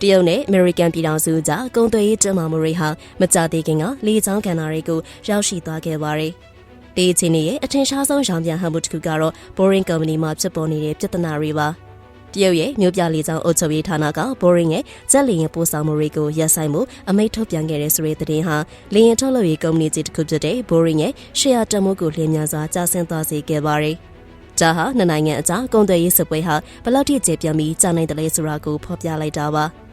တရုတ်နဲ့အမေရိကန်ပြည်ထောင်စုကြားကုန်သွယ်ရေးတင်းမာမှုတွေဟာမကြသေးခင်ကလေကြောင်းကန်နာတွေကိုရောက်ရှိသွားခဲ့ပါတယ်။ဒီအချိန်ရဲ့အထင်ရှားဆုံးရောင်ပြန်ဟန်မှုတစ်ခုကတော့ Boring Company မှာဖြစ်ပေါ်နေတဲ့ပြဿနာတွေပါ။တရုတ်ရဲ့မြို့ပြလေကြောင်းအုပ်ချုပ်ရေးဌာနက Boring ရဲ့ဇက်လီရင်ပို့ဆောင်မှုတွေကိုရပ်ဆိုင်းမှုအမိန့်ထုတ်ပြန်ခဲ့တဲ့ဆိုတဲ့သတင်းဟာလေယာဉ်ထုတ်လုပ်ရေးကုမ္ပဏီကြီးတစ်ခုဖြစ်တဲ့ Boring ရဲ့ရှယ်ယာတန်မိုးကိုလျင်မြန်စွာကျဆင်းသွားစေခဲ့ပါတယ်။ဒါဟာနှစ်နိုင်ငံအကြားကုန်သွယ်ရေးစစ်ပွဲဟာဘယ်လောက်ထိကျေပြန့်ပြီးကြာနိုင်တယ်လဲဆိုတာကိုဖော်ပြလိုက်တာပါ။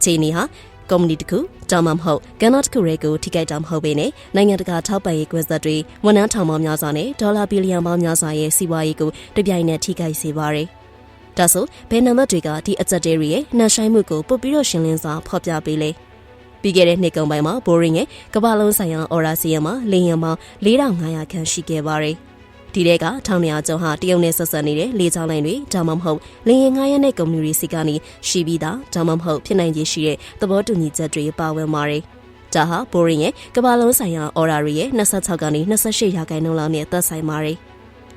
အခြေအနေဟာကုမ္ပဏီတစ်ခုဒါမှမဟုတ်ကဏ္ဍတစ်ခုရဲကိုထိခိုက်တာမဟုတ်ပေနဲ့နိုင်ငံတကာထောက်ပံ့ရေးကွင်းဆက်တွေဝန်ထမ်းထောင်ပေါင်းများစွာနဲ့ဒေါ်လာဘီလီယံပေါင်းများစွာရဲ့စီးပွားရေးကိုတပြိုင်နက်ထိခိုက်စေပါတယ်။ဒါဆိုဘယ်နံပါတ်တွေကဒီအချက်တွေရဲ့နှက်ဆိုင်မှုကိုပုတ်ပြီးတော့ရှင်းလင်းစွာဖော်ပြပေးလေ။ပြီးခဲ့တဲ့နှစ်ကုန်ပိုင်းမှာ Boring ရဲ့ကမ္ဘာလုံးဆိုင်ရာ Aura CM မှာလေယာဉ်ပေါင်း4500ခန့်ရှိခဲ့ပါတယ်။ ဒီတဲ့ကထောင်နေရာကျော်ဟာတရုတ်နဲ့ဆက်ဆက်နေတဲ့လေကြောင်းလိုင်းတွေဒါမှမဟုတ်လေယာဉ်ငှားရမ်းတဲ့ကုမ္ပဏီတွေစီကနေရှိပြီးသားဒါမှမဟုတ်ဖြစ်နိုင်ခြေရှိတဲ့သဘောတူညီချက်တွေပါဝင်ပါတယ်။ဒါဟာ Boring ရဲ့ကမ္ဘာလုံးဆိုင်ရာ order တွေရဲ့26ကနေ28ရာခိုင်နှုန်းလောက်နဲ့သက်ဆိုင်ပါတယ်။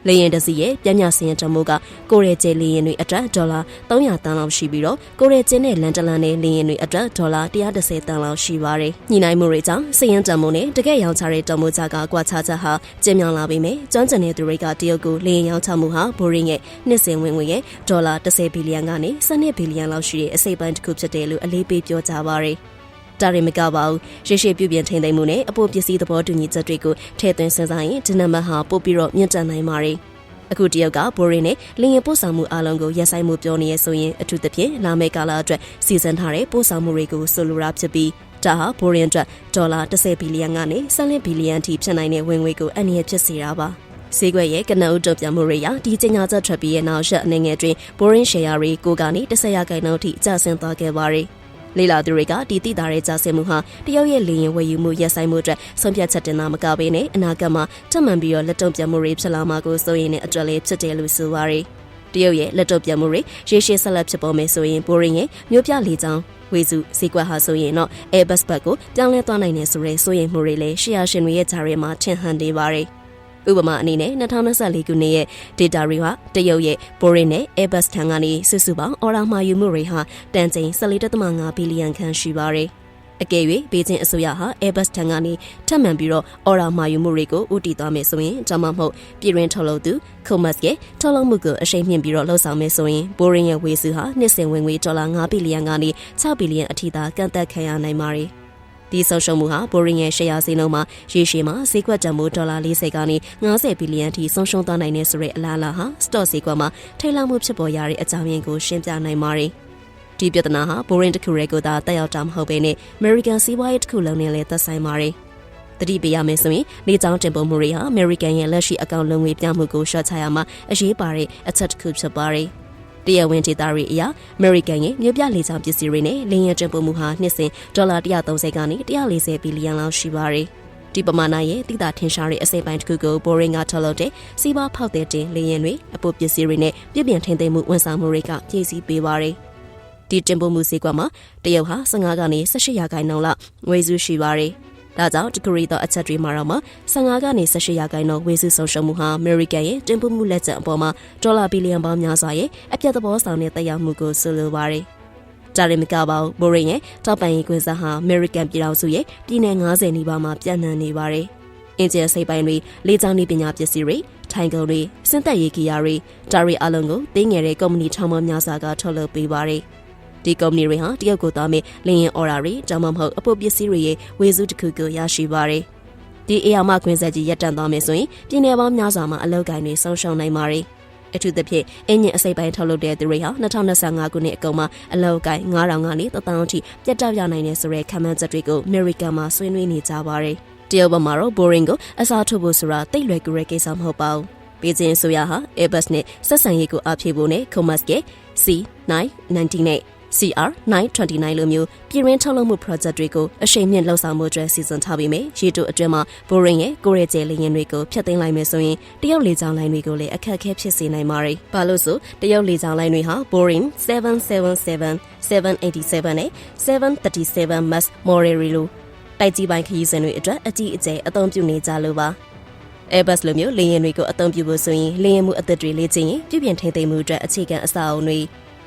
လေယာဉ်တစ်စီးရဲ့ပြညစင်ရတမိုးကကိုရဲကျဲလေယာဉ်တွေအတွက်ဒေါ်လာ300တန်းလောက်ရှိပြီးတော့ကိုရဲကျင်းနဲ့လန်တလန်နဲ့လေယာဉ်တွေအတွက်ဒေါ်လာ130တန်းလောက်ရှိပါတယ်။ညီနိုင်မှုတွေကြောင့်စည်ရင်တမိုးနဲ့တကယ်ရောင်းချတဲ့တမိုးကြကကွာခြားချက်ဟာကျင်းမြောင်လာပြီမယ်။ကျွမ်းကျင်တဲ့သူတွေကတရုတ်ကိုလေယာဉ်ရောင်းချမှုဟာဘိုရင်းရဲ့နှစ်စဉ်ဝင်ငွေရဲ့ဒေါ်လာ10ဘီလီယံကနေ12ဘီလီယံလောက်ရှိတဲ့အစိပ်ပိုင်းတစ်ခုဖြစ်တယ်လို့အလေးပေးပြောကြပါရယ်။ ဒါရင်မကပါဘူးရှေ့ရှေ့ပြုပြင်ထိန်သိမ်းမှုနဲ့အပိုပစ္စည်းသဘောတူညီချက်တွေကိုထည့်သွင်းစဉ်းစားရင်ဒီနံပါတ်ဟာပို့ပြီးတော့မြင့်တက်နိုင်ပါတယ်အခုတယောက်ကဘိုရင်းနဲ့လင်ရင်ပို့ဆောင်မှုအလုံးကိုရက်ဆိုင်မှုပြောနေရဆိုရင်အထူးသဖြင့်လာမယ့်ကာလအတွက်စီစဉ်ထားတဲ့ပို့ဆောင်မှုတွေကိုဆိုလိုတာဖြစ်ပြီးဒါဟာဘိုရင်းအတွက်ဒေါ်လာ10ဘီလီယံကနေ12ဘီလီယံထိဖြစ်နိုင်တဲ့ဝင်ငွေကိုအနည်းဖြစ်စေတာပါစေခွက်ရဲ့ကနအုပ်တုံပြန်မှုတွေရဒီကျညာချက်ထွက်ပြီးရဲ့နောက်ရက်အနေငယ်တွင်ဘိုရင်းရှယ်ယာတွေကိုကနေ10ရာခိုင်နှုန်းထိကျဆင်းသွားခဲ့ပါတယ်။ လေလာသူတွေကဒီတိတာတဲ့ကြာစင်မှုဟာတရုတ်ရဲ့လေရင်ဝယ်ယူမှုရက်ဆိုင်မှုအတွက်ဆုံးဖြတ်ချက်တင်တာမကဘဲနဲ့အနာဂတ်မှာထပ်မံပြီးတော့လက်တုံ့ပြန်မှုတွေဖြစ်လာမှာကိုစိုးရိမ်တဲ့အတွက်လည်းဖြစ်တယ်လို့ဆိုပါရယ်တရုတ်ရဲ့လက်တုံ့ပြန်မှုတွေရေရှည်ဆက်လက်ဖြစ်ပေါ်မယ်ဆိုရင်ဘိုရင်ရဲ့မြို့ပြလေကြောင်းဝေစုစီကွက်ဟာဆိုရင်တော့ Airbus ဘက်ကိုပြောင်းလဲသွားနိုင်နေဆိုရဲစိုးရိမ်မှုတွေလည်းရှီယာရှင်တွေရဲ့ဂျာရဲမှာထင်ဟန်နေပါရယ် ဥပမာအနေနဲ့2024ခုနှစ်ရဲ့ data တွေဟာတရုတ်ရဲ့ Boring နဲ့ Airbus ထံကနေစုစုပေါင်းအော်ရာမှာယူမှုတွေဟာတန်ချိန်14.5ဘီလီယံခန့်ရှိပါတယ်။အကယ်၍ဘေကျင်းအစိုးရဟာ Airbus ထံကနေထပ်မံပြီးတော့အော်ရာမှာယူမှုတွေကိုဥတီသွားမယ်ဆိုရင်ဒါမှမဟုတ်ပြည်တွင်းထုတ်လုပ်သူ Comas ရဲ့ထုတ်လုပ်မှုကိုအရှိန်မြင့်ပြီးတော့လှုပ်ဆောင်မယ်ဆိုရင် Boring ရဲ့ဝေစုဟာနှစ်စဉ်ဝင်ငွေဒေါ်လာ9ဘီလီယံကနေ6ဘီလီယံအထိသာကန့်သက်ခံရနိုင်ပါတယ်။ ဒီဆုံးရှုံးမှုဟာဘိုရင်ရဲ့ရှယ်ယာဈေးနှုန်းမှာရေရှည်မှာဈေးကွက်တန်ဖိုးဒေါ်လာ40ကနေ90ဘီလီယံထိဆုံးရှုံးသွားနိုင်တဲ့ဆိုတဲ့အလားအလာဟာစတော့ဈေးကွက်မှာထိတ်လန့်မှုဖြစ်ပေါ်ရတဲ့အကြောင်းရင်းကိုရှင်းပြနိုင်ပါတယ်။ဒီပြဿနာဟာဘိုရင်တစ်ခုရဲကိုသာတက်ရောက်တာမဟုတ်ဘဲနဲ့ American စီးပွားရေးတစ်ခုလုံးနဲ့လည်းသက်ဆိုင်ပါတယ်။တတိပေးရမယ်ဆိုရင်လေကြောင်းတင်ပို့မှုတွေဟာ American ရဲ့လက်ရှိအကောင့်လုံငွေပြမှုကိုရှော့ချရမှာအရေးပါတဲ့အချက်တစ်ခုဖြစ်ပါတယ်။ တရားဝင်ဒေတာတွေအရအမေရိကန်ရဲ့မြို့ပြလေကြောင်းပစ္စည်းတွေနဲ့လေယာဉ်တင်ပို့မှုဟာနှစ်စဉ်ဒေါ်လာ130ကနေ140ဘီလီယံလောက်ရှိပါတယ်။ဒီပမာဏရဲ့တိတာထင်ရှားတဲ့အစိပ်ပိုင်းတစ်ခုကို Boring ကထုတ်လုပ်တဲ့စီးပွားဖောက်တဲ့တင်လေယာဉ်တွေအပိုပစ္စည်းတွေနဲ့ပြည့်ပြည့်ထင်သိမ်းမှုဝန်ဆောင်မှုတွေကပြည့်စည်ပေးပါတယ်။ဒီတင်ပို့မှုစည်းကွက်မှာတရုတ်ဟာ15ကနေ18ရာခိုင်နှုန်းလောက်ငွေစုရှိပါတယ်။ ဒါကြောင့်တကရီသောအချက်တွေမှာတော့မှ15ကနေ18ရာခိုင်နှုန်းဝေစုဆုံးရှုံးမှုဟာအမေရိကန်ရဲ့တင်ပို့မှုလက်ကျန်အပေါ်မှာဒေါ်လာဘီလီယံပေါင်းများစွာရဲ့အပြတ်သဘောဆောင်တဲ့တက်ရောက်မှုကိုဆိုလိုပါတယ်။ဒါရင်မကပါဘူးဘိုရင်ရဲ့တောက်ပန်ရေးကွင်းဆက်ဟာအမေရိကန်ပြည်ထောင်စုရဲ့ပြည်내90နီးပါးမှာပြန့်နှံ့နေပါတယ်။အင်ဂျင်စိတ်ပိုင်းတွေလေကြောင်းနေပညာပစ္စည်းတွေထိုင်ကုန်တွေစင်သက်ရေးကီယာတွေဒါရီအလုံးကိုတင်းငယ်တဲ့ကုမ္ပဏီထောင်ပေါင်းများစွာကထုတ်လုပ်ပေးပါတယ်။ ဒီကုမ္ပဏီတွေဟာတရုတ်ကိုသွားမယ့်လင်းရင်အော်ဒါတွေတောင်းမမဟုတ်အပုပ်ပစ္စည်းတွေရဲ့ဝေစုတစ်ခုကိုရရှိပါတယ်။ဒီအေယာမခွင့်ဆက်ကြီးရပ်တန့်သွားမယ်ဆိုရင်ပြည်내ပေါင်းများစွာမှာအလောက်ကိုင်းတွေဆုံးရှုံးနိုင်ပါတယ်။အထူးသဖြင့်အင်းညင်အစိပ်ပိုင်းထုတ်လုပ်တဲ့သူတွေဟာ2025ခုနှစ်အကုန်မှာအလောက်ကိုင်း9000ကနေ1000အထိပြတ်တောက်ရနိုင်တဲ့ဆိုတဲ့ခံမှန်းချက်တွေကိုအမေရိကန်မှာဆွေးနွေးနေကြပါတယ်။တရုတ်ဘက်မှာတော့ Boring ကိုအစားထိုးဖို့ဆိုတာတိတ်လွယ်ကူတဲ့ကိစ္စမဟုတ်ပါဘူး။ပေကျင်းဆိုရဟာ Airbus နဲ့ဆက်ဆံရေးကိုအပြေဖို့နဲ့ Comas ရဲ့ C990 နဲ့ CR 929လိုမျိုးပြည်ရင်းထုတ်လုပ်မှု project တွေကိုအရှိန်မြင့်လှုပ်ဆောင်မှုအတွက်စီစဉ်ထားပြီးမြရေတိုအတွင်းမှာဘိုရင်ရဲ့ကိုရဲကျဲလေရင်တွေကိုဖျက်သိမ်းလိုက်မယ်ဆိုရင်တရုတ်လေကြောင်းလိုင်းတွေကိုလည်းအခက်အခဲဖြစ်စေနိုင်ပါတယ်။ဘာလို့ဆိုတရုတ်လေကြောင်းလိုင်းတွေဟာ Boeing 777 787နဲ့737 MAX model လိုတိုက်ကြီးပိုင်းခရီးစဉ်တွေအတွက်အကြီးအကျယ်အသုံးပြုနေကြလို့ပါ။ Airbus လိုမျိုးလေယာဉ်တွေကိုအသုံးပြုဖို့ဆိုရင်လေယာဉ်မှုအသစ်တွေလေ့ကျင့်ရင်ပြုပြင်ထိန်းသိမ်းမှုအတွက်အခြေခံအဆောက်အအုံတွေ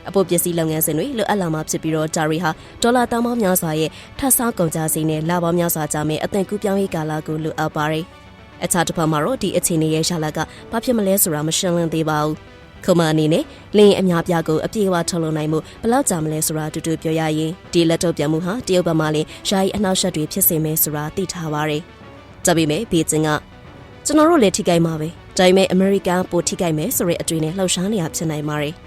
အပိုပစ္စည်းလုပ်ငန်းစဉ်တွေလွတ်အပ်လာမှဖြစ်ပြီးတော့ဒါရီဟာဒေါ်လာတောင်းပေါင်းများစွာရဲ့ထပ်ဆောက်ကုန်ကြစည်နဲ့လာပေါင်းများစွာကြာမဲ့အသင်ကူးပြောင်းရေးကာလကိုလွတ်အပ်ပါတယ်။အခြားတစ်ဖက်မှာတော့ဒီအခြေအနေရဲ့ရလကဘာဖြစ်မလဲဆိုတာမရှင်းလင်းသေးပါဘူး။ခုမအနေနဲ့လင်းအများပြားကိုအပြေအဝထုတ်လုပ်နိုင်မှုဘယ်လောက်ကြာမလဲဆိုတာတူတူပြောရရင်ဒီလက်တော့ပြန်မှုဟာတရုတ်ဘက်မှလည်းယာယီအနှောက်အယှက်တွေဖြစ်စေမယ်ဆိုတာသိထားပါတယ်။ဒါပေမဲ့ဘေကျင်ကကျွန်တော်တို့လည်းထိခိုက်မှာပဲ။ဒါပေမဲ့အမေရိကန်ပိုထိခိုက်မယ်ဆိုတဲ့အတွေ့နဲ့လှုပ်ရှားနေရဖြစ်နိုင်ပါတယ်။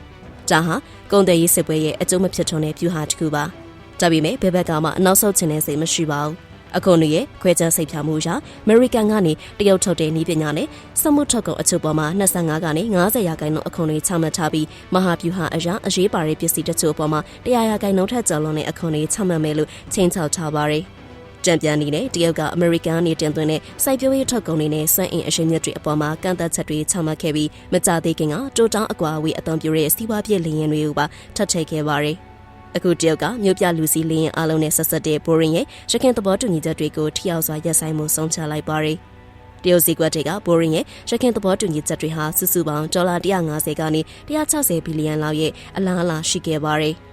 ဒါဟာကုန်တယ်ရေးစစ်ပွဲရဲ့အကျိုးမဖြစ်ထွန်းတဲ့ဖြူဟာတစ်ခုပါ။ဒါပေမဲ့ဘယ်ဘက်ကမှအနောက်ဆုတ်ခြင်းနဲ့စိတ်မရှိပါဘူး။အခုနရဲ့ခွဲခြားစိတ်ဖြာမှုအရအမေရိကန်ကနေတရုတ်ထုတ်တဲ့နည်းပညာနဲ့စက်မှုထုတ်ကုန်အချို့ပေါ်မှာ25ကနေ90ရာခိုင်နှုန်းအခွန်တွေချမှတ်ထားပြီးမဟာဗျူဟာအရာအရေးပါတဲ့ပစ္စည်းတချို့ပေါ်မှာ100ရာခိုင်နှုန်းထက်ကျော်လွန်တဲ့အခွန်တွေချမှတ်မယ်လို့ချိန်ချောက်ထားပါတယ်။ ကြံပြန်နေနဲ့တရုတ်ကအမေရိကန်အနေတင်သွင်းတဲ့စိုက်ပျိုးရေးထုတ်ကုန်တွေနဲ့စွမ်းအင်အရှိန်မြစ်တွေအပေါ်မှာကန့်သတ်ချက်တွေချမှတ်ခဲ့ပြီးမကြသေးခင်ကတိုးတောင်းအကွာအဝေးအသွင်ပြတဲ့စီးပွားပြည့်လင်းရင်တွေကိုပါထပ်ထည့်ခဲ့ပါတယ်။အခုတရုတ်ကမြို့ပြလူစီလင်းရင်အလုံးနဲ့ဆက်ဆက်တဲ့ဘိုရင်ရဲ့ရခင်သဘောတူညီချက်တွေကိုထိရောက်စွာရပ်ဆိုင်းမှုဆုံးဖြတ်လိုက်ပါတယ်။တရုတ်စီကွက်တွေကဘိုရင်ရဲ့ရခင်သဘောတူညီချက်တွေဟာစုစုပေါင်းဒေါ်လာ150ကနေ160ဘီလီယံလောက်ရဲ့အလားအလာရှိခဲ့ပါတယ်။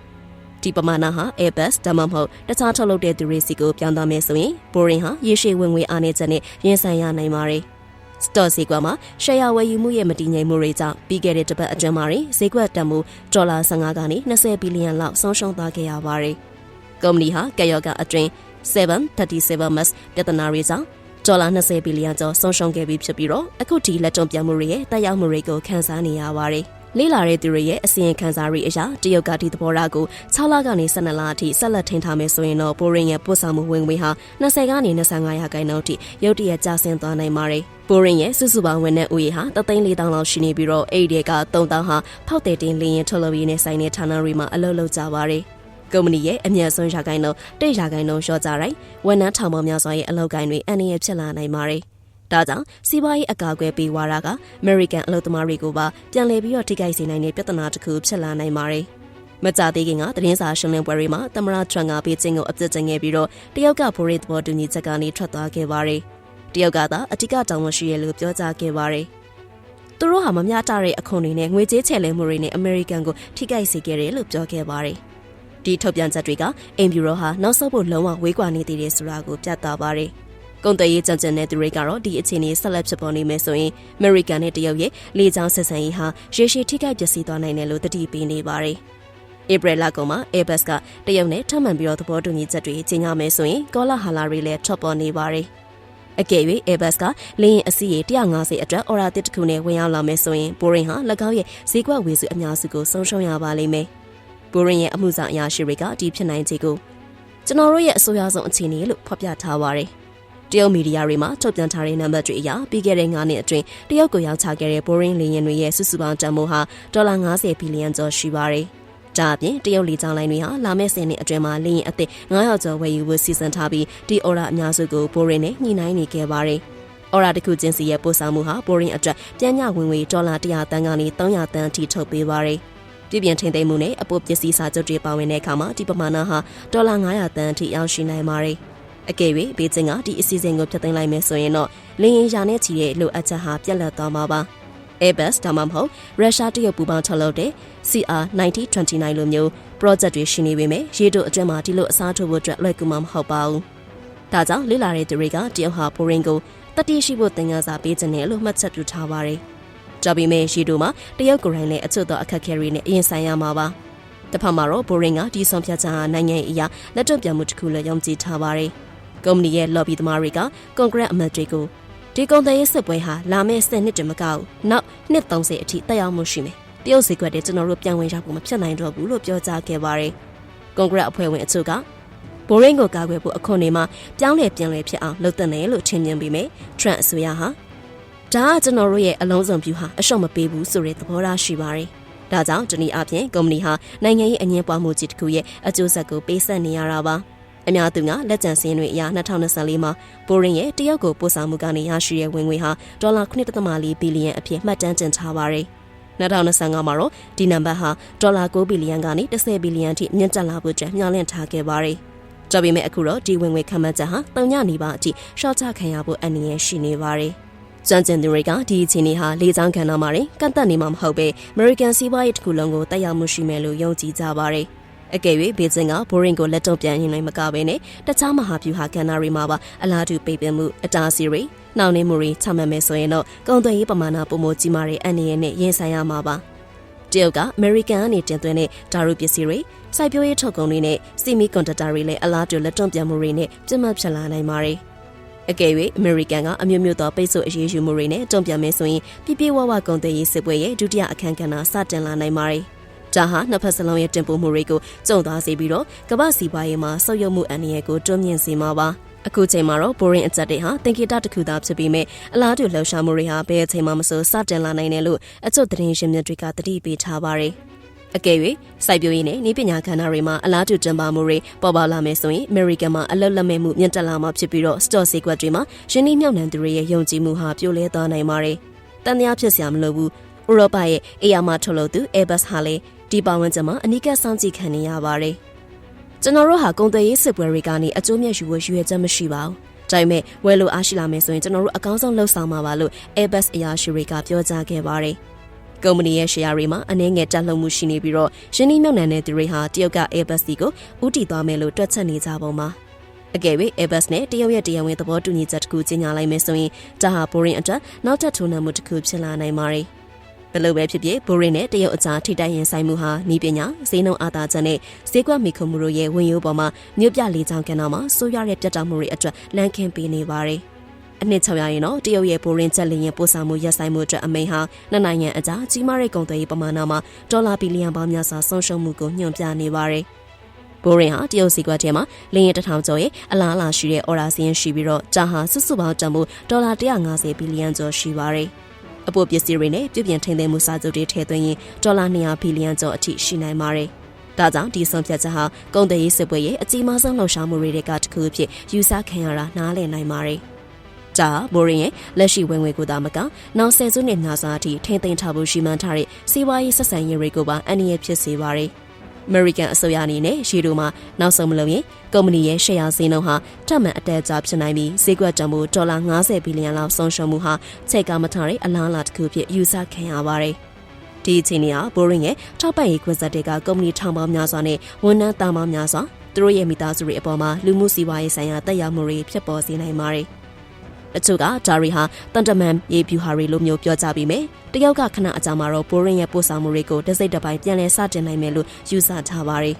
ဒီပမာဏဟာ Airbus ဒါမှမဟုတ်တခြားထုတ်လုပ်တဲ့သူတွေစီကိုပြောင်းသွားမယ်ဆိုရင် Boeing ဟာရေရှည်ဝင်ငွေအားနည်းချက်နဲ့ရင်ဆိုင်ရနိုင်ပါတယ်။စတော့ဈေးကွက်မှာရှယ်ယာဝယ်ယူမှုရဲ့မတည်ငြိမ်မှုတွေကြောင့်ပြီးခဲ့တဲ့တစ်ပတ်အတွင်းမှာဈေးကွက်တန်ဖိုးဒေါ်လာ15ကနေ20ဘီလီယံလောက်ဆုံးရှုံးသွားခဲ့ရပါတယ်။ကုမ္ပဏီဟာကက်ရော့ကအတွင်း737 Max ပြဿနာတွေကြောင့်ဒေါ်လာ20ဘီလီယံကျော်ဆုံးရှုံးခဲ့ပြီးဖြစ်ပြီးတော့အခုထိလက်တုံ့ပြန်မှုတွေရဲ့တက်ရောက်မှုတွေကိုခန်းစားနေရပါတယ်။ လေးလာတဲ့သူတွေရဲ့အစီရင်ခံစာတွေအရတရုတ်ကဒီသဘောထားကို6လကနေ12လအထိဆက်လက်ထိန်းထားမယ်ဆိုရင်တော့ပိုရင်ရဲ့ပို့ဆောင်မှုဝင်ငွေဟာ20ကနေ25ရာခိုင်နှုန်းအထိရုတ်တရက်ကျဆင်းသွားနိုင်ပါတယ်။ပိုရင်ရဲ့စုစုပေါင်းဝန်ထမ်းဦးရေဟာ3,400လောက်ရှိနေပြီးတော့အဲ့ဒီက3,000ဟာဖောက်တဲ့တင်လင်းရင်ထုတ်လုပ်ရေးနဲ့ဆိုင်တဲ့ဌာနတွေမှာအလုပ်လုပ်ကြပါတယ်။ကုမ္ပဏီရဲ့အမြတ်ဆုံးရာခိုင်နှုန်းတိတ်ရာခိုင်နှုန်းလျှော့ကြတိုင်းဝန်ထမ်းထောင်ပေါင်းများစွာရဲ့အလုပ်ကိုင်းတွေအန္တရာယ်ဖြစ်လာနိုင်ပါတယ်။ ဒါကြောင့်စီးပွားရေးအကာအကွယ်ပေးဝါဒကအမေရိကန်အလုပ်သမားတွေကိုပါပြန်လည်ပြီးတော့ထိခိုက်စေနိုင်တဲ့ပြဿနာတစ်ခုဖြစ်လာနိုင်ပါတယ်။မကြသေးခင်ကသတင်းစာရှင်းလင်းပွဲတွေမှာသမရထရန့်ကပေးခြင်းကိုအပြစ်တင်ခဲ့ပြီးတော့တရုတ်ကဗိုလ်ရေးသဘောတူညီချက်ကနေထွက်သွားခဲ့ပါတယ်။တရုတ်ကသာအထူးတောင်းဝန်ရှိရလို့ပြောကြားခဲ့ပါတယ်။သူတို့ဟာမမျှတတဲ့အခွန်တွေနဲ့ငွေကြေးချေလဲမှုတွေနဲ့အမေရိကန်ကိုထိခိုက်စေခဲ့တယ်လို့ပြောခဲ့ပါတယ်။ဒီထုတ်ပြန်ချက်တွေကအိမ်ဗျူရိုဟာနောက်ဆုတ်ဖို့လုံးဝဝေးကွာနေသေးတယ်ဆိုတာကိုပြသပါတယ်။ ကုန်သွယ်ရေးကြံကြံတဲ့သူတွေကတော့ဒီအခြေအနေဆက်လက်ဖြစ်ပေါ်နေမယ်ဆိုရင်အမေရိကန်နဲ့တရုတ်ရဲ့လေကြောင်းဆက်ဆံရေးဟာရေရှည်ထိခိုက်ပျက်စီးသွားနိုင်တယ်လို့တတိပေးနေပါတယ်။ဧပြီလကုန်မှာ Airbus ကတရုတ်နဲ့ထပ်မံပြီးတော့သဘောတူညီချက်တွေကြီးညာမယ်ဆိုရင်ကောလာဟာလာတွေလည်းထွက်ပေါ်နေပါတယ်။အကယ်၍ Airbus ကလေယာဉ်အစီးရေ150အတွက်အော်ရာတစ်တစ်ခုနဲ့ဝင်ရောက်လာမယ်ဆိုရင် Boeing ဟာ၎င်းရဲ့ဈေးကွက်ဝေစုအများစုကိုဆုံးရှုံးရပါလိမ့်မယ်။ Boeing ရဲ့အမှုဆောင်အရာရှိတွေကဒီဖြစ်နိုင်ခြေကိုကျွန်တော်တို့ရဲ့အဆိုအရဆုံးအခြေအနေလို့ဖော်ပြထားပါတယ်။ တရုတ်မီဒီယာတွေမှာထုတ်ပြန်ထားတဲ့နံပါတ်တွေအရပြီးခဲ့တဲ့9နှစ်အတွင်းတရုတ်ကိုရောက်ချခဲ့တဲ့ Boeing လေယာဉ်တွေရဲ့စုစုပေါင်းတန်ဖိုးဟာဒေါ်လာ90ဘီလီယံကျော်ရှိပါတယ်။ဒါအပြင်တရုတ်လေကြောင်းလိုင်းတွေဟာလာမယ့်10နှစ်အတွင်းမှာလေယာဉ်အသစ်900ကျော်ဝယ်ယူဖို့စီစဉ်ထားပြီးဒီအော်ရာအများစုကို Boeing နဲ့ညှိနှိုင်းနေခဲ့ပါတယ်။အော်ရာတစ်ခုချင်းစီရဲ့ပို့ဆောင်မှုဟာ Boeing အတွက်ပြန်ညဝင်ငွေဒေါ်လာ100တန်းကနေ300တန်းအထိထုတ်ပေးပါတယ်။ပြည်ပြန်ထိန်သိမ်းမှုနဲ့အပိုပစ္စည်းစာချုပ်တွေပါဝင်တဲ့အခါမှာဒီပမာဏဟာဒေါ်လာ900တန်းအထိရောက်ရှိနိုင်ပါတယ်။ အကယ်၍ဘေကျင်းကဒီအစီအစဉ်ကိုဖျက်သိမ်းလိုက်မယ်ဆိုရင်တော့လင်းရင်ရာနဲ့ချီတဲ့လိုအပ်ချက်ဟာပြက်လက်သွားမှာပါ Airbus ဒါမှမဟုတ်ရုရှားတရုတ်ပူးပေါင်းထုတ်လုပ်တဲ့ CR9029 လိုမျိုး project တွေရှိနေပေမဲ့ရေတိုအတွင်းမှာဒီလိုအစားထိုးဖို့အတွက်လွယ်ကူမှာမဟုတ်ပါဘူး။ဒါကြောင့်လေ့လာတဲ့သူတွေကတရုတ်ဟာပိုရင်ကိုတတိရှိဖို့သင်ခန်းစာပေးခြင်းနဲ့လို့မှတ်ချက်ပြုထားပါတယ်။ဒါပေမဲ့ရေတိုမှာတရုတ်ကိုယ်တိုင်လည်းအချို့သောအခက်အခဲတွေနဲ့အရင်ဆိုင်ရမှာပါ။တစ်ဖက်မှာတော့ဘိုရင်ကဒီဆုံးဖြတ်ချက်ဟာနိုင်ငံအရာလက်တွန့်ပြန်မှုတစ်ခုလည်းယုံကြည်ထားပါတယ်။ ကုမ္ပဏီရဲ့ lobby သမားတွေကကွန်ဂရက်အမတ်တွေကိုဒီကုန်သွယ်ရေးစစ်ပွဲဟာလာမယ့်10နှစ်တည်းမကဘူးနောက်နှစ်30အထိတက်ရောက်မှုရှိမယ်တရုတ်စီကွက်တဲ့ကျွန်တော်တို့ပြန်ဝင်ရောက်ဖို့မဖြစ်နိုင်တော့ဘူးလို့ပြောကြားခဲ့ပါတယ်ကွန်ဂရက်အဖွဲ့ဝင်အချို့ကဘိုရင်းကိုကာကွယ်ဖို့အခွန်တွေမှာပြောင်းလဲပြန်လဲဖြစ်အောင်လုပ်တဲ့နယ်လို့ထင်မြင်ပြီးမြဲ Trump အစိုးရဟာဒါကကျွန်တော်တို့ရဲ့အလုံးစုံပြူဟာအရှုံးမပေးဘူးဆိုတဲ့သဘောထားရှိပါတယ်။ဒါကြောင့်ဒီနေ့အပြင်ကုမ္ပဏီဟာနိုင်ငံရေးအငင်းပွားမှုကြီးတစ်ခုရဲ့အကျိုးဆက်ကိုပေးဆက်နေရတာပါ။ အများသူကလက်ကျန်စင်းတွေအရ2024မှာဘိုရင်ရဲ့တရုတ်ကိုပို့ဆောင်မှုကနေရရှိတဲ့ဝင်ငွေဟာဒေါ်လာ9.4ဘီလီယံအဖြစ်မှတ်တမ်းတင်ထားပါတယ်။2025မှာတော့ဒီနံပါတ်ဟာဒေါ်လာ9ဘီလီယံကနေ10ဘီလီယံထိမြင့်တက်လာဖို့အတွက်မျှော်လင့်ထားခဲ့ပါတယ်။ကြော်ပေမဲ့အခုတော့ဒီဝင်ငွေခန့်မှန်းချက်ဟာတုံညနေပါအထိရှော့ချခံရဖို့အန္တရာယ်ရှိနေပါတယ်။ကျွမ်းကျင်သူတွေကဒီအခြေအနေဟာလေကြောင်းခန္ဓာမှာကန့်သက်နေမှာမဟုတ်ပဲအမေရိကန်စီးပွားရေးတစ်ခုလုံးကိုတက်ရောက်မှုရှိမယ်လို့ယုံကြည်ကြပါတယ်။ အကယ်၍ဘေကျင်းကဘိုရင်ကိုလက်တော့ပြန်ရင်လည်းမကဘဲနဲ့တခြားမဟာဗျူဟာကဏ္ဍတွေမှာပါအလားတူပိတ်ပင်မှုအတားအဆီးတွေနှောင့်နှေးမှုတွေချမှတ်မယ်ဆိုရင်တော့ကုန်သွယ်ရေးပမာဏပုံမကြီးမားတဲ့အန္တရာယ်နဲ့ရင်ဆိုင်ရမှာပါ။တရုတ်ကအမေရိကန်ကနေတင်သွင်းတဲ့ဓာတ်ရုပ်ပစ္စည်းတွေစိုက်ပျိုးရေးထုတ်ကုန်တွေနဲ့စီမီကွန်ဒက်တာတွေလည်းအလားတူလက်တွန့်ပြန်မှုတွေနဲ့ပြတ်မှတ်ဖြစ်လာနိုင်ပါတယ်။အကယ်၍အမေရိကန်ကအမျိုးမျိုးသောပိတ်ဆို့အရေးယူမှုတွေနဲ့တုံ့ပြန်မယ်ဆိုရင်ပြပြဝဝကုန်သွယ်ရေးစစ်ပွဲရဲ့ဒုတိယအခန်းကဏ္ဍစတင်လာနိုင်ပါတယ်။ ဒါဟာနှစ်ဖက်စလုံးရဲ့တင်ပို့မှုတွေကိုကျုံသွားစေပြီးတော့ကမ္ဘာစီးပွားရေးမှာဆုတ်ယုတ်မှုအန္တရာယ်ကိုတွန်းမြင့်စေမှာပါ။အခုချိန်မှာတော့ boring အချက်တွေဟာသင်္ကေတတစ်ခုသာဖြစ်ပြီးမြဲအလားတူလှုပ်ရှားမှုတွေဟာဘယ်အချိန်မှမဆိုစတင်လာနိုင်တယ်လို့အချို့သတင်းရှင်မြစ်တွေကသတိပေးထားပါတယ်။အကယ်၍စိုက်ပျိုးရေးနဲ့ဤပညာခန္ဓာတွေမှာအလားတူတင်ပါမှုတွေပေါ်ပေါလာမယ်ဆိုရင် American မှာအလုတ်လက်မဲ့မှုမြင့်တက်လာမှာဖြစ်ပြီးတော့ store ဈေးကွက်တွေမှာယင်းနှိမ့်မြုံနှံသူတွေရဲ့ယုံကြည်မှုဟာပြိုလဲသွားနိုင်ပါတယ်။တန်တရားဖြစ်စရာမလိုဘူး။ဥရောပရဲ့အေယာမထုတ်လုပ်သူ Airbus ဟာလည်း ဒီပါဝင်ချက်မှာအနိကစောင့်ကြည့်ခံနေရပါတယ်။ကျွန်တော်တို့ဟာကုန်သွယ်ရေးစစ်ပွဲတွေကနေအကျိုးမြတ်ယူဖို့ရွေချက်မရှိပါဘူး။ဒါပေမဲ့ဝယ်လို့အားရှိလာမယ်ဆိုရင်ကျွန်တော်တို့အကောင်းဆုံးလှုပ်ဆောင်မှာပါလို့ Airbus အရာရှိတွေကပြောကြားခဲ့ပါတယ်။ကုမ္ပဏီရဲ့ share တွေမှာအနည်းငယ်တက်လှုပ်မှုရှိနေပြီးတော့ရင်းနှီးမြှုပ်နှံတဲ့သူတွေဟာတရုတ်က Airbus ကိုဥတီသွားမယ်လို့တွက်ချက်နေကြပုံပါအကယ်၍ Airbus နဲ့တရုတ်ရဲ့တရားဝင်သဘောတူညီချက်တစ်ခုကြေညာလိုက်မယ်ဆိုရင်ဒါဟာ Boring အတွက်နောက်ထပ်ထိုးနှံမှုတစ်ခုဖြစ်လာနိုင်ပါတယ် ဘယ်လိုပဲဖြစ်ဖြစ် Boring နဲ့တရုတ်အကြားထိတိုက်ရင်ဆိုင်မှုဟာဤပညာဈေးနှုန်းအားသာချက်နဲ့ဈေးကွက်မိခုမှုတို့ရဲ့ဝင်ရိုးပေါ်မှာမြို့ပြလေးချောင်းကဏ္ဍမှာဆိုးရွားတဲ့ပြတ်တောက်မှုတွေအတွက်လမ်းခင်းပေးနေပါတယ်။အနှစ်600ရင်တော့တရုတ်ရဲ့ပိုရင်ချက်လင်းရဲ့ပို့ဆောင်မှုရပ်ဆိုင်မှုအတွက်အမိန့်ဟာနှစ်နိုင်ငံအကြားကြီးမားတဲ့ကုန်သွယ်ရေးပမာဏမှာဒေါ်လာဘီလီယံပေါင်းများစွာဆုံးရှုံးမှုကိုညွှန်ပြနေပါတယ်။ဘိုရင်ဟာတရုတ်စီကွက်ထဲမှာလင်းရတထောင်ကျော်ရဲ့အလားအလာရှိတဲ့အော်ရာစီယန်ရှိပြီးတော့ဂျာဟာစုစုပေါင်းတန်ဖိုးဒေါ်လာ150ဘီလီယံကျော်ရှိပါတယ်။ အပိုပစ္စည်းတွေနဲ့ပြုပြင်ထိန်းသိမ်းမှုစာချုပ်တွေထည့်သွင်းရင်ဒေါ်လာ200ဘီလီယံကျော်အထိရှိနိုင်ပါတယ်။ဒါကြောင့်ဒီဆုံးဖြတ်ချက်ဟာကုန်သွယ်ရေးစစ်ပွဲရဲ့အကြီးမားဆုံးလှုပ်ရှားမှုတွေကတစ်ခုအဖြစ်ယူဆခံရတာနားလည်နိုင်ပါတယ်။ဒါမိုးရင်ရဲ့လက်ရှိဝင်ငွေကိုသာမကနောက်ဆယ်စုနှစ်များစွာအထိထိမ့်သိမ်းထားဖို့ရှိမှန်းထားတဲ့စီးပွားရေးဆက်ဆံရေးတွေကိုပါအန္တရာယ်ဖြစ်စေပါတယ်။ American အစိုးရအနေနဲ့ရှီတို့မှာနောက်ဆုံးမလုပ်ရင်ကုမ္ပဏီရဲ့ share ဈေးနှုန်းဟာထပ်မံအတက်အကျဖြစ်နိုင်ပြီးဈေးကွက်တန်ဖိုးဒေါ်လာ90ဘီလီယံလောက်ဆုံးရှုံးမှုဟာချိန်ကမထားတဲ့အလားအလာတစ်ခုဖြစ်ယူဆခံရပါတယ်။ဒီအချိန်ကဘိုရင်းရဲ့ထောက်ပံ့ရေးခွင့်ဆက်တွေကကုမ္ပဏီထောင်ပေါင်းများစွာနဲ့ဝန်ထမ်းတာပေါင်းများစွာသူတို့ရဲ့မိသားစုတွေအပေါ်မှာလူမှုစီးပွားရေးဆိုင်ရာတက်ရောက်မှုတွေဖြစ်ပေါ်စေနိုင်ပါတယ်။ တချို့ကဒါရီဟာတန်တမန်ရေးဖြူဟာရီလိုမျိုးပြောကြပြီးမယ်တယောက်ကခဏအကြာမှာတော့ပိုရင်ရဲ့ပို့ဆောင်မှုတွေကိုတစိတ်တစ်ပိုင်းပြန်လည်စတင်နိုင်မယ်လို့ယူဆထားပါတယ်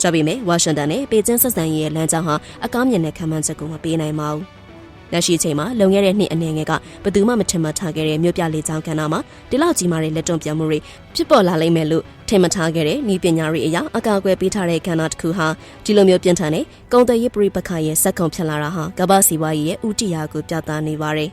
ကြပေမဲ့ဝါရှင်တန်နဲ့ပေကျင်းဆက်ဆံရေးရဲ့လမ်းကြောင်းဟာအကောင်းမြင်တဲ့ခံမှန်းချက်ကိုမပေးနိုင်ပါဘူး လက်ရှိချိန်မှာလုံခဲ့တဲ့နှစ်အနေငယ်ကဘယ်သူမှမထင်မှတ်ထားခဲ့တဲ့မြို့ပြလေးချောင်းကဏ္ဍမှာဒီလောက်ကြီးမားတဲ့လက်တွန့်ပြမှုတွေဖြစ်ပေါ်လာလိမ့်မယ်လို့ထင်မှတ်ထားခဲ့တဲ့ဤပညာတွေအရာအကာအကွယ်ပေးထားတဲ့ကဏ္ဍတစ်ခုဟာဒီလိုမျိုးပြင်းထန်တဲ့ကုန်သွယ်ရေးပရိပခါရဲ့စက်ကုံဖြစ်လာတာဟာကမ္ဘာစီးပွားရေးရဲ့ဥတီယာကိုပြသနေပါတယ်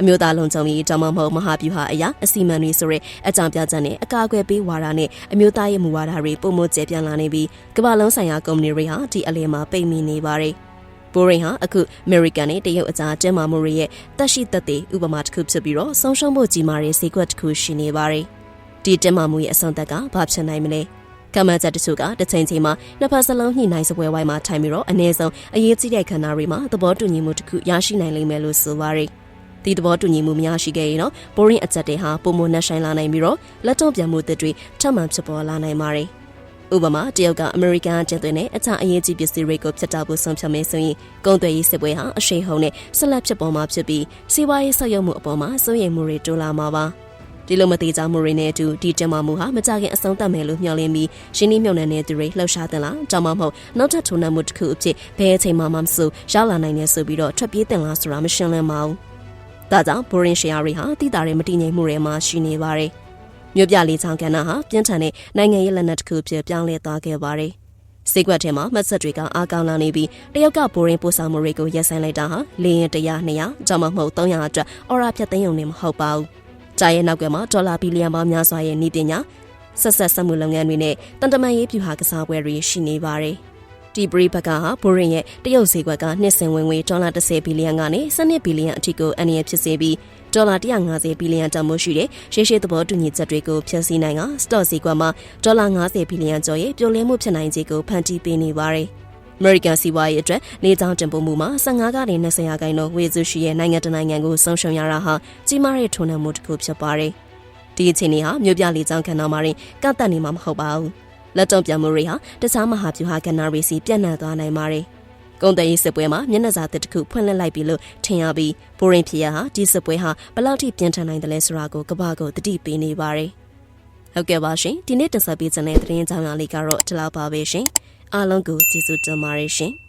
အမျိုးသားလုံခြုံရေးတောင်မဟုတ်မဟာဗျူဟာအရာအစီအမံတွေဆိုတဲ့အကြောင်းပြချက်နဲ့အကာအကွယ်ပေးဝါဒနဲ့အမျိုးသားရေးမူဝါဒတွေပုံမကျပြန့်လာနေပြီးကမ္ဘာလုံးဆိုင်ရာကုမ္ပဏီတွေဟာဒီအလယ်မှာပိတ်မိနေပါတယ်။ ဘိုရင်ဟာအခုအမေရိကန်နဲ့တရုတ်အကြားတင်းမာမှုတွေရဲ့တက်ရှိသက်သေဥပမာတစ်ခုဖြစ်ပြီးတော့ဆုံးရှုံးမှုကြီးမားတဲ့ဈေးကွက်တစ်ခုရှိနေပါတယ်။ဒီတင်းမာမှုရဲ့အဆုံးသက်ကဘာဖြစ်နိုင်မလဲ။ကမ္ဘာချက်တချို့ကတစ်ချိန်ချိန်မှာနှစ်ဖက်စလုံးညှိနှိုင်းစပွဲဝိုင်းမှာထိုင်ပြီးတော့အနည်းဆုံးအရေးကြီးတဲ့ခန္ဓာတွေမှာသဘောတူညီမှုတစ်ခုရရှိနိုင်လိမ့်မယ်လို့ဆိုပါရယ်။ဒီသဘောတူညီမှုများရှိခဲ့ရင်တော့ဘိုရင်အချက်တွေဟာပုံမနှက်ဆိုင်လာနိုင်ပြီးတော့လက်တော့ပြန်မှုတွေထပ်မံဖြစ်ပေါ်လာနိုင်ပါတယ်။ ဥပမာတရုတ်ကအမေရိကန်ကျင်းသွင်းတဲ့အခြားအရေးကြီးပစ္စည်းတွေကိုဖျက်တောက်ဖို့ဆုံးဖြတ်မယ်ဆိုရင်ကုန်သွယ်ရေးစစ်ပွဲဟာအရှိန်ဟုန်နဲ့ဆက်လက်ဖြစ်ပေါ်မှာဖြစ်ပြီးစီးပွားရေးဆက်ရုပ်မှုအပေါ်မှာစိုးရိမ်မှုတွေတိုးလာမှာပါဒီလိုမသေးကြမှုတွေနဲ့အတူဒီတင်မာမှုဟာမကြခင်အဆုံးသတ်မယ်လို့မျှော်လင့်ပြီးရှင်းနှီးမြုံနှံတဲ့သူတွေလှုပ်ရှားတင်လားကြောင်မမဟုတ်နောက်ထပ်ထုံနှံမှုတစ်ခုအဖြစ်ဘယ်အချိန်မှမဆိုရောက်လာနိုင်နေဆိုပြီးတော့ထွက်ပြေးတင်လားဆိုတာမရှင်းလင်းပါဘူး။ဒါကြောင့် boring share တွေဟာတိတာတွေမတည်ငြိမ်မှုတွေမှာရှိနေပါတယ်။ မြို့ပြလေးချောင်းကဏ္ဍဟာပြင်းထန်တဲ့နိုင်ငံရေးလက်နက်တစ်ခုဖြစ်ပြောင်းလဲသွားခဲ့ပါတယ်။စိတ်ကွက်ထဲမှာမှတ်ဆက်တွေကအားကောင်းလာနေပြီးတရုတ်ကပိုရင်ပို့ဆောင်မှုတွေကိုရက်ဆိုင်လိုက်တာဟာလေရင်100 200ကြောင်မမဟုတ်300အတွက်အော်ရာဖြတ်သိမ်းုံနဲ့မဟုတ်ပါဘူး။ကြာရဲ့နောက်ကမှာဒေါ်လာဘီလီယံပေါင်းများစွာရဲ့ဤပညာဆက်ဆက်ဆက်မှုလုပ်ငန်းတွေနဲ့တန်တမာရေးပြူဟာကစားပွဲတွေရှိနေပါတယ်။ဒီပရိဘကဟာဘိုရင်ရဲ့တရုတ်ဈေးကွက်ကနှစ်စဉ်ဝင်ငွေဒေါ်လာ30ဘီလီယံကနေ12ဘီလီယံအထိကိုအနည်းဖြစ်စေပြီး ဒေါ်လာ150ဘီလီယံတန်ဖိုးရှိတဲ့ရေရှည်သဘောတူညီချက်တွေကိုဖျက်ဆီးနိုင်ကစတော့ဈေးကွက်မှာဒေါ်လာ90ဘီလီယံကျော်ရဲ့ပြိုလဲမှုဖြစ်နိုင်ခြေကိုဖန်တီးပေးနေပါတယ်။အမေရိကန်စီးပွားရေးအတွက်လေကြောင်းတင်ပို့မှုမှာ15ကနေ20ရာခိုင်နှုန်းဝေစုရှိရဲ့နိုင်ငံတနိုင်ငံကိုဆုံးရှုံးရတာဟာကြီးမားတဲ့ထုံနှံမှုတစ်ခုဖြစ်ပါတယ်။ဒီအခြေအနေဟာမြို့ပြလေကြောင်းခန္ဓာမှာရင်ကန့်သက်နေမှာမဟုတ်ပါဘူး။လက်တုံ့ပြန်မှုတွေဟာတခြားမဟာဗျူဟာကဏ္ဍတွေစီပြန့်နှံ့သွားနိုင်ပါတယ်။ ကုန်တယ်ရေးစစ်ပွဲမှာမျက်နှာစာတစ်တစ်ခုဖွင့်လှစ်လိုက်ပြီလို့ထင်ရပြီးဘိုရင်ဖြစ်ရဟာဒီစစ်ပွဲဟာဘယ်လောက်ထိပြင်းထန်နိုင်တယ်လဲဆိုတာကိုကမ္ဘာကိုတတိပေးနေပါတယ်။ဟုတ်ကဲ့ပါရှင်ဒီနေ့တင်ဆက်ပေးခြင်းတဲ့သတင်းကြောင်းရာလေးကတော့ဒီလောက်ပါပဲရှင်။အားလုံးကိုကျေးဇူးတင်ပါတယ်ရှင်။